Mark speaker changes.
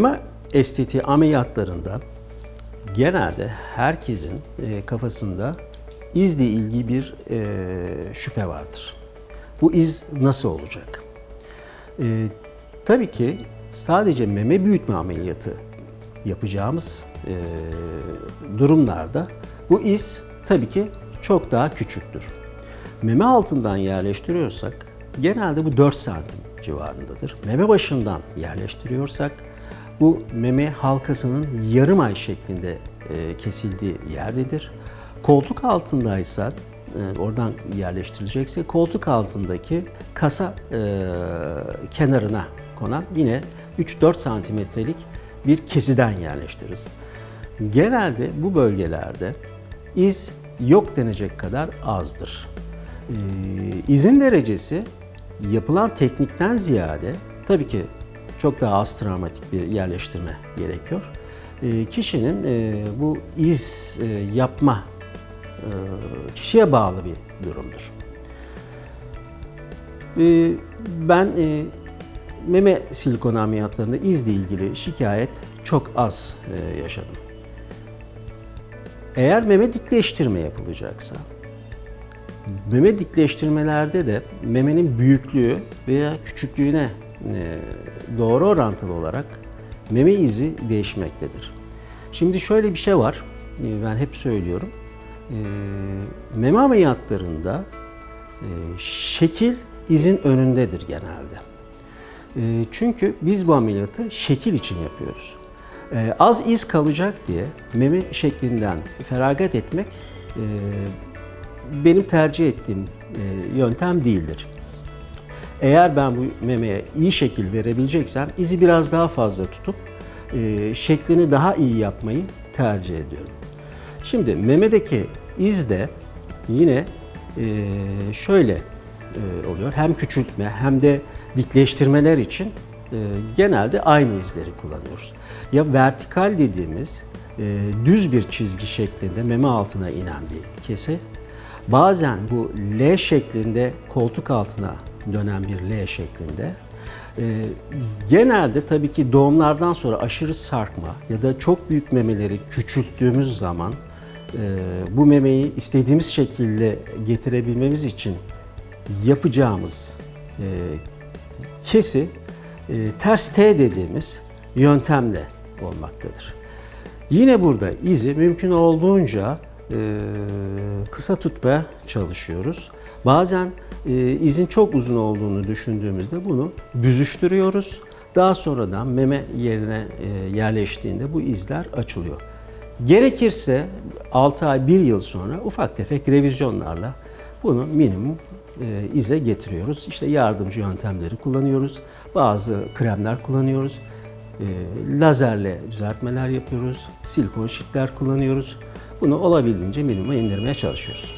Speaker 1: meme estetiği ameliyatlarında genelde herkesin e, kafasında izle ilgili bir e, şüphe vardır. Bu iz nasıl olacak? E, tabii ki sadece meme büyütme ameliyatı yapacağımız durumlarda bu iz tabii ki çok daha küçüktür. Meme altından yerleştiriyorsak genelde bu 4 santim civarındadır. Meme başından yerleştiriyorsak bu meme halkasının yarım ay şeklinde e, kesildiği yerdedir. Koltuk altındaysa e, oradan yerleştirilecekse koltuk altındaki kasa e, kenarına konan yine 3-4 santimetrelik bir kesiden yerleştiririz. Genelde bu bölgelerde iz yok denecek kadar azdır. Ee, izin derecesi yapılan teknikten ziyade tabii ki çok daha az travmatik bir yerleştirme gerekiyor. Ee, kişinin e, bu iz e, yapma e, kişiye bağlı bir durumdur. Ee, ben e, meme silikon ameliyatlarında izle ilgili şikayet çok az e, yaşadım. Eğer meme dikleştirme yapılacaksa, meme dikleştirmelerde de memenin büyüklüğü veya küçüklüğüne e, doğru orantılı olarak meme izi değişmektedir. Şimdi şöyle bir şey var, e, ben hep söylüyorum. E, Meme ameliyatlarında e, şekil izin önündedir genelde. Çünkü biz bu ameliyatı şekil için yapıyoruz. Az iz kalacak diye meme şeklinden feragat etmek benim tercih ettiğim yöntem değildir. Eğer ben bu memeye iyi şekil verebileceksem izi biraz daha fazla tutup e, şeklini daha iyi yapmayı tercih ediyorum. Şimdi memedeki iz de yine e, şöyle e, oluyor. Hem küçültme hem de dikleştirmeler için e, genelde aynı izleri kullanıyoruz. Ya vertikal dediğimiz e, düz bir çizgi şeklinde meme altına inen bir kese. Bazen bu L şeklinde koltuk altına dönen bir L şeklinde. E, genelde tabii ki doğumlardan sonra aşırı sarkma ya da çok büyük memeleri küçülttüğümüz zaman e, bu memeyi istediğimiz şekilde getirebilmemiz için yapacağımız e, kesi e, ters T dediğimiz yöntemle olmaktadır. Yine burada izi mümkün olduğunca e, kısa tutmaya çalışıyoruz. Bazen e, izin çok uzun olduğunu düşündüğümüzde bunu büzüştürüyoruz. Daha sonradan meme yerine e, yerleştiğinde bu izler açılıyor. Gerekirse 6 ay 1 yıl sonra ufak tefek revizyonlarla bunu minimum e, ize getiriyoruz. İşte yardımcı yöntemleri kullanıyoruz. Bazı kremler kullanıyoruz. E, lazerle düzeltmeler yapıyoruz. Silikon şitler kullanıyoruz. Bunu olabildiğince minimuma indirmeye çalışıyoruz.